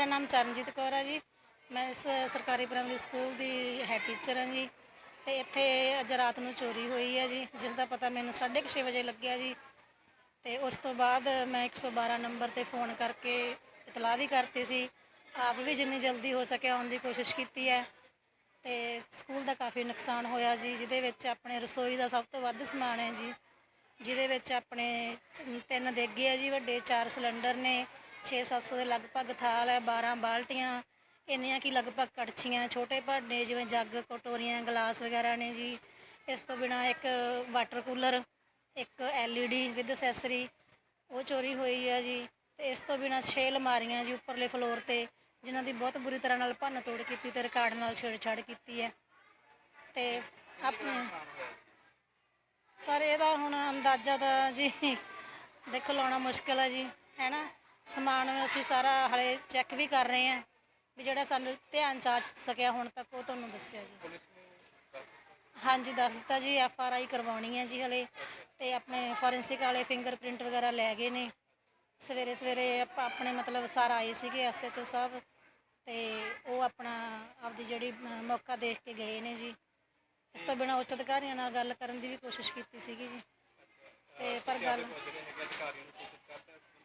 ਮੇਰਾ ਨਾਮ ਚਰਨਜੀਤ ਕੌਰ ਹੈ ਜੀ। ਮੈਂ ਇਸ ਸਰਕਾਰੀ ਪ੍ਰਾਇਮਰੀ ਸਕੂਲ ਦੀ ਹੈਡ ਟੀਚਰ ਹਾਂ ਜੀ। ਤੇ ਇੱਥੇ ਅੱਜ ਰਾਤ ਨੂੰ ਚੋਰੀ ਹੋਈ ਹੈ ਜੀ। ਜਿਸ ਦਾ ਪਤਾ ਮੈਨੂੰ 6:30 ਵਜੇ ਲੱਗਿਆ ਜੀ। ਤੇ ਉਸ ਤੋਂ ਬਾਅਦ ਮੈਂ 112 ਨੰਬਰ ਤੇ ਫੋਨ ਕਰਕੇ ਇਤਲਾਹ ਵੀ ਕਰਤੀ ਸੀ। ਆਪ ਵੀ ਜਿੰਨੀ ਜਲਦੀ ਹੋ ਸਕੇ ਆਉਣ ਦੀ ਕੋਸ਼ਿਸ਼ ਕੀਤੀ ਹੈ। ਤੇ ਸਕੂਲ ਦਾ ਕਾਫੀ ਨੁਕਸਾਨ ਹੋਇਆ ਜੀ, ਜਿਹਦੇ ਵਿੱਚ ਆਪਣੇ ਰਸੋਈ ਦਾ ਸਭ ਤੋਂ ਵੱਧ ਸਮਾਨ ਹੈ ਜੀ। ਜਿਹਦੇ ਵਿੱਚ ਆਪਣੇ ਤਿੰਨ ਦੇਗੇ ਆ ਜੀ, ਵੱਡੇ ਚਾਰ ਸਿਲੰਡਰ ਨੇ। 6-700 ਦੇ ਲਗਭਗ ਥਾਲ ਹੈ 12 ਬਾਲਟੀਆਂ, ਇੰਨੀਆਂ ਕੀ ਲਗਭਗ ਕੜਛੀਆਂ, ਛੋਟੇ ਭਾਂਡੇ ਜਿਵੇਂ ਜੱਗ, ਕਟੋਰੀਆਂ, ਗਲਾਸ ਵਗੈਰਾ ਨੇ ਜੀ। ਇਸ ਤੋਂ ਬਿਨਾ ਇੱਕ ਵਾਟਰ ਕੂਲਰ, ਇੱਕ ਐਲਈਡੀ ਵਿਦ ਅਸੈਸਰੀ, ਉਹ ਚੋਰੀ ਹੋਈ ਹੈ ਜੀ। ਤੇ ਇਸ ਤੋਂ ਬਿਨਾ 6 ਅਲਮਾਰੀਆਂ ਜੀ ਉੱਪਰਲੇ ਫਲੋਰ ਤੇ, ਜਿਨ੍ਹਾਂ ਦੀ ਬਹੁਤ ਬੁਰੀ ਤਰ੍ਹਾਂ ਨਾਲ ਭੰਨ ਤੋੜ ਕੀਤੀ ਤੇ ਰਿਕਾਰਡ ਨਾਲ ਛੇੜਛਾੜ ਕੀਤੀ ਹੈ। ਤੇ ਆਪਣੇ ਸਰ, ਇਹਦਾ ਹੁਣ ਅੰਦਾਜ਼ਾ ਤਾਂ ਜੀ ਦੇਖੋ ਲਾਉਣਾ ਮੁਸ਼ਕਲ ਹੈ ਜੀ, ਹੈ ਨਾ? ਸਮਾਨ ਅਸੀਂ ਸਾਰਾ ਹਲੇ ਚੈੱਕ ਵੀ ਕਰ ਰਹੇ ਹਾਂ ਵੀ ਜਿਹੜਾ ਸਾਨੂੰ ਧਿਆਨ ਚ ਆ ਸਕਿਆ ਹੁਣ ਤੱਕ ਉਹ ਤੁਹਾਨੂੰ ਦੱਸਿਆ ਜੀ। ਅਸੀਂ। ਹਾਂਜੀ ਦੱਸ ਦਿੱਤਾ ਜੀ ਐਫ ਆਰ ਆਈ ਕਰਵਾਉਣੀ ਹੈ ਜੀ ਹਲੇ। ਤੇ ਆਪਣੇ ਫੋਰੈਂਸਿਕ ਵਾਲੇ ਫਿੰਗਰਪ੍ਰਿੰਟ ਵਗੈਰਾ ਲੈ ਗਏ ਨੇ। ਸਵੇਰੇ ਸਵੇਰੇ ਆਪਾਂ ਆਪਣੇ ਮਤਲਬ ਸਰ ਆਏ ਸੀਗੇ ਐਸਐਚਓ ਸਾਹਿਬ ਤੇ ਉਹ ਆਪਣਾ ਆਪਦੀ ਜਿਹੜੀ ਮੌਕਾ ਦੇਖ ਕੇ ਗਏ ਨੇ ਜੀ। ਇਸ ਤੋਂ ਬਿਨਾਂ ਉੱਚ ਅਧਿਕਾਰੀਆਂ ਨਾਲ ਗੱਲ ਕਰਨ ਦੀ ਵੀ ਕੋਸ਼ਿਸ਼ ਕੀਤੀ ਸੀਗੀ ਜੀ। ਤੇ ਪਰ ਗੱਲ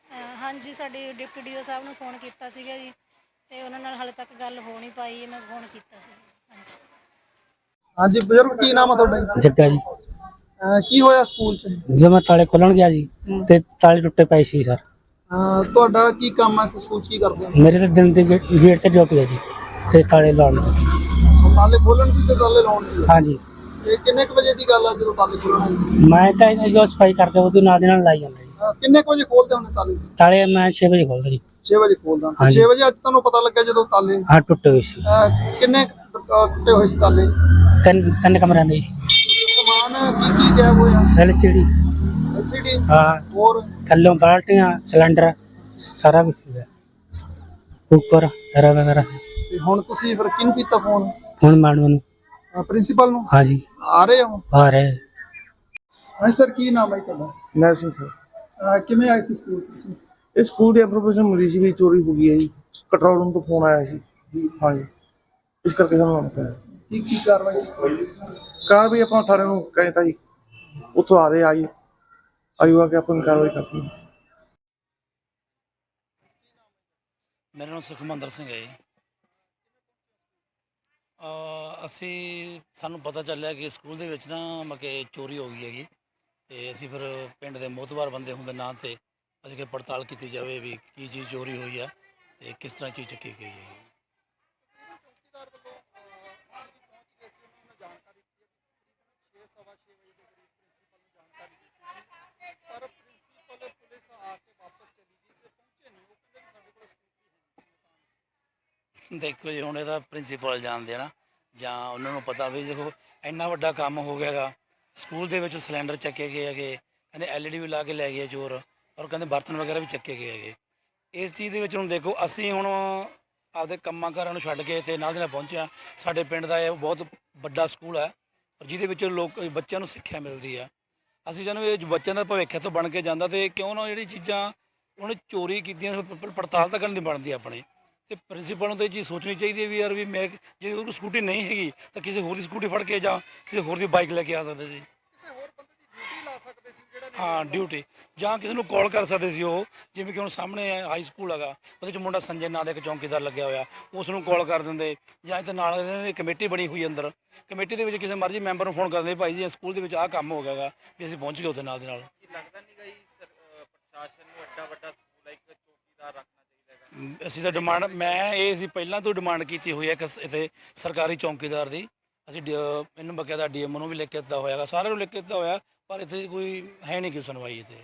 ਅਹ ਹਾਂਜੀ ਸਾਡੇ ਡਿਪਟੀ ਡੀਓ ਸਾਹਿਬ ਨੂੰ ਫੋਨ ਕੀਤਾ ਸੀਗਾ ਜੀ ਤੇ ਉਹਨਾਂ ਨਾਲ ਹਾਲੇ ਤੱਕ ਗੱਲ ਹੋ ਨਹੀਂ ਪਾਈ ਮੈਂ ਫੋਨ ਕੀਤਾ ਸੀ। ਹਾਂਜੀ। ਹਾਂਜੀ ਬਜ਼ੁਰਗ ਕੀ ਨਾਮ ਆ ਤੁਹਾਡਾ ਜੀ? ਜੱਗਾ ਜੀ। ਅਹ ਕੀ ਹੋਇਆ ਸਕੂਲ 'ਚ? ਜਦੋਂ ਮੈਂ ਤਾਲੇ ਖੋਲਣ ਗਿਆ ਜੀ ਤੇ ਤਾਲੇ ਟੁੱਟੇ ਪਏ ਸੀ ਸਰ। ਅਹ ਤੁਹਾਡਾ ਕੀ ਕੰਮ ਹੈ ਸਕੂਲ 'ਚ ਕੀ ਕਰਦੇ ਹੋ? ਮੇਰੇ ਤੇ ਦਿਨ ਦੀ ਗੇਟ ਤੇ ਡਿਊਟੀ ਹੈ ਜੀ ਤੇ ਤਾਲੇ ਲਾਉਣ ਦੀ। ਤਾਲੇ ਖੋਲਣ ਦੀ ਤੇ ਤਾਲੇ ਲਾਉਣ ਦੀ ਹਾਂਜੀ। ਇਹ ਕਿੰਨੇ ਕੁ ਵਜੇ ਦੀ ਗੱਲ ਆ ਜਦੋਂ ਤਾਲੇ ਖੋਲਣੇ ਮੈਂ ਤਾਂ ਇਹ ਜੋ ਸਫ਼ਾਈ ਕਰਦੇ ਉਹਦੇ ਨਾਲ ਦੀ ਨਾਲ ਲਾਈ ਜਾਂਦਾ ਅਹ ਕਿੰਨੇ ਕੁ ਵਜੇ ਖੋਲਦੇ ਹੁੰਦੇ ਤਾਲੇ? ਤਾਲੇ ਮੈਂ 6 ਵਜੇ ਖੋਲਦਾ ਜੀ। 6 ਵਜੇ ਖੋਲਦਾ। ਹਾਂਜੀ। 6 ਵਜੇ ਅੱਜ ਤੁਹਾਨੂੰ ਪਤਾ ਲੱਗਿਆ ਜਦੋਂ ਤਾਲੇ? ਹਾਂ ਟੁੱਟੇ ਹੋਏ ਸੀ। ਅਹ ਕਿੰਨੇ ਕੁ, ਅਹ ਟੁੱਟੇ ਹੋਏ ਸੀ ਤਾਲੇ? ਤਿੰਨ ਤਿੰਨ ਕਮਰਿਆਂ ਦੇ ਜੀ। ਸਮਾਨ ਕੀ ਕੀ ਗਾਇਬ ਹੋਇਆ? ਐਲਸੀਡੀ ਐਲਸੀਡੀ ਹਾਂ। ਹੋਰ? ਥੱਲੋਂ ਬਾਲਟੀਆਂ ਸਿਲੰਡਰ ਸਾਰਾ ਕੁਝ ਹੋ ਗਿਆ ਉੱਪਰ ਵਗੈਰਾ ਵਗੈਰਾ। ਤੇ ਹੁਣ ਤੁਸੀਂ ਫਿਰ ਕਿਹਨੂੰ ਕੀਤਾ ਫੋਨ? ਹੁਣ ਮੈਡਮ ਨੂੰ। ਪ੍ਰਿੰਸੀਪਲ ਨੂੰ? ਹਾਂਜੀ ਆ ਰਹੇ ਹੋ? ਆ ਰਹੇ। ਹਾਂ ਸਰ ਕੀ ਨਾਮ ਹੈ ਤੁਹਾਡਾ? ਸਿੰਘ ਸਰ। ਕਿਵੇਂ ਆਏ ਸੀ ਸਕੂਲ ਤੁਸੀਂ? ਇਹ ਸਕੂਲ ਦੀ ਇਨਫੋਰਮੇਸ਼ਨ ਮਿਲੀ ਸੀ ਵੀ ਚੋਰੀ ਹੋ ਗਈ ਹੈ ਜੀ। ਕੰਟਰੋਲ ਰੂਮ ਤੋਂ ਫੋਨ ਆਇਆ ਸੀ। ਜੀ। ਹਾਂਜੀ। ਇਸ ਕਰਕੇ ਸਾਨੂੰ ਆਉਣਾ ਪਿਆ। ਕੀ ਕੀ ਕਾਰਵਾਈ ਕੀਤੀ? ਕਾਰ ਵੀ ਆਪਾਂ ਥਾਣੇ ਨੂੰ ਕਹਿੰਦਾ ਜੀ। ਉੱਥੋਂ ਆ ਰਹੇ ਆਈ ਆਇਓ ਆ ਕੇ ਆਪਾਂ ਕਾਰਵਾਈ ਕਰਤੀ ਮੇਰਾ ਨਾਮ ਸੁਖਮੰਦਰ ਸਿੰਘ ਹੈ ਜੀ। ਅ, ਅਸੀਂ ਸਾਨੂੰ ਪਤਾ ਚੱਲਿਆ ਕਿ ਸਕੂਲ ਦੇ ਵਿੱਚ ਨਾ ਮਕੇ ਚੋਰੀ ਹੋ ਗਈ ਹੈਗੀ। ਤੇ ਅਸੀਂ ਫਿਰ ਪਿੰਡ ਦੇ ਮੋਤਬਾਰ ਬੰਦੇ ਹੁੰਦੇ ਨਾਂ ਤੇ ਅਸੀਂ ਕਿ ਪੜਤਾਲ ਕੀਤੀ ਜਾਵੇ ਵੀ ਕੀ ਚੀਜ਼ ਚੋਰੀ ਹੋਈ ਆ ਤੇ ਕਿਸ ਤਰ੍ਹਾਂ ਚੀਜ਼ ਚੱਕੀ ਗਈ ਹੈ ਦੇਖੋ ਜੀ, ਹੁਣ ਇਹਦਾ ਪ੍ਰਿੰਸੀਪਲ ਜਾਣਦੇ ਆ ਨਾ, ਜਾਂ ਉਹਨਾਂ ਨੂੰ ਪਤਾ ਵੀ ਦੇਖੋ, ਇੰਨਾ ਵੱਡਾ ਕੰਮ ਹੋ ਗਿਆਗਾ ਸਕੂਲ ਦੇ ਵਿੱਚ ਸਿਲੰਡਰ ਚੱਕੇ ਗਏ ਹੈਗੇ, ਕਹਿੰਦੇ ਐਲਈਡੀ ਵੀ ਲਾ ਕੇ ਲੈ ਗਏ ਚੋਰ ਔਰ ਕਹਿੰਦੇ ਬਰਤਨ ਵਗੈਰਾ ਵੀ ਚੱਕੇ ਗਏ ਹੈਗੇ। ਇਸ ਚੀਜ਼ ਦੇ ਵਿੱਚ ਹੁਣ ਦੇਖੋ, ਅਸੀਂ ਹੁਣ ਆਪਦੇ ਕੰਮਾਂ ਕਾਰਾਂ ਨੂੰ ਛੱਡ ਕੇ ਇੱਥੇ ਨਾਲ ਦੇ ਨਾਲ ਪਹੁੰਚਿਆ ਸਾਡੇ ਪਿੰਡ ਦਾ ਇਹ ਬਹੁਤ ਵੱਡਾ ਸਕੂਲ ਹੈ, ਔਰ ਜਿਹਦੇ ਵਿੱਚ ਲੋਕ, ਬੱਚਿਆਂ ਨੂੰ ਸਿੱਖਿਆ ਮਿਲਦੀ ਆ ਅਸੀਂ ਜਾਨੂੰ ਇਹ ਬੱਚਿਆਂ ਦਾ ਭਵਿੱਖ ਤੋਂ ਬਣ ਕੇ ਜਾਂਦਾ ਤੇ ਕਿਉਂ ਨਾ ਜਿਹੜੀ ਚੀਜ਼ਾਂ ਉਹਨੇ ਚੋਰੀ ਕੀਤੀਆਂ, ਪੜਤਾਲ ਤਾਂ ਕਰਨ ਦੀ ਬਣਦੀ ਆ ਆਪਣੇ। ਤੇ ਪ੍ਰਿੰਸੀਪਲ ਨੂੰ ਤਾਂ ਇਹ ਚੀਜ਼ ਸੋਚਣੀ ਚਾਹੀਦੀ ਹੈ ਵੀ ਯਾਰ ਵੀ ਮੈਂ ਜੇ ਉਹਨੂੰ ਸਕੂਟੀ ਨਹੀਂ ਹੈਗੀ ਤਾਂ ਕਿਸੇ ਹੋਰ ਦੀ ਸਕੂਟੀ ਫੜ ਕੇ ਜਾਂ ਕਿਸੇ ਹੋਰ ਦੀ ਬਾਈਕ ਲੈ ਕੇ ਆ ਸਕਦੇ ਸੀ। ਕਿਸੇ ਹੋਰ ਬੰਦੇ ਦੀ ਡਿਊਟੀ ਲਾ ਸਕਦੇ ਸੀ ਜਿਹੜਾ ਹਾਂ ਡਿਊਟੀ ਜਾਂ ਕਿਸੇ ਨੂੰ ਕਾਲ ਕਰ ਸਕਦੇ ਸੀ ਉਹ ਜਿਵੇਂ ਕਿ ਹੁਣ ਸਾਹਮਣੇ ਹਾਈ ਸਕੂਲ ਹੈਗਾ ਉਹਦੇ ਚ ਮੁੰਡਾ ਸੰਜੇ ਨਾਂ ਦਾ ਇੱਕ ਚੌਂਕੀਦਾਰ ਲੱਗਿਆ ਹੋਇਆ ਉਸ ਨੂੰ ਕਾਲ ਕਰ ਦਿੰਦੇ। ਜਾਂ ਇੱਥੇ ਨਾਲ ਇਹਨਾਂ ਦੀ ਕਮੇਟੀ ਬਣੀ ਹੋਈ ਅੰਦਰ। ਕਮੇਟੀ ਦੇ ਵਿੱਚ ਕਿਸੇ ਮਰਜ਼ੀ ਮੈਂਬਰ ਨੂੰ ਫੋਨ ਕਰਦੇ ਭਾਈ ਜੀ ਸਕੂਲ ਦੇ ਵਿੱਚ ਆਹ ਕੰਮ ਹੋ ਗਿਆਗਾ ਵੀ ਅਸੀਂ ਪਹੁੰਚ ਗਏ ਉੱਥੇ ਨਾਲ ਦੇ ਨਾਲ। ਲੱਗਦਾ ਨਹੀਂ ਗਈ ਪ੍ਰਸ਼ਾਸਨ ਨੂੰ ਐਡਾ ਵੱਡਾ ਸਕੂਲ ਇੱਕ ਚੌਕੀਦਾਰ ਮ, ਅਸੀਂ ਤਾਂ ਡਿਮਾਂਡ ਮੈਂ ਇਹ ਅਸੀਂ ਪਹਿਲਾਂ ਤੋਂ ਡਿਮਾਂਡ ਕੀਤੀ ਹੋਈ ਹੈ ਕਿ ਸ- ਇੱਥੇ ਸਰਕਾਰੀ ਚੌਂਕੀਦਾਰ ਦੀ। ਅਸੀਂ ਡੀ- ਇਹਨੂੰ ਬਕਾਇਦਾ ਡੀਐਮ ਨੂੰ ਵੀ ਲਿਖ ਕੇ ਦਿੱਤਾ ਹੋਇਆਗਾ ਸਾਰਿਆਂ ਨੂੰ ਲਿਖ ਕੇ ਦਿੱਤਾ ਹੋਇਆ, ਪਰ ਇੱਥੇ ਕੋਈ ਹੈ ਨਹੀਂ ਕੋਈ ਸੁਣਵਾਈ ਇੱਥੇ।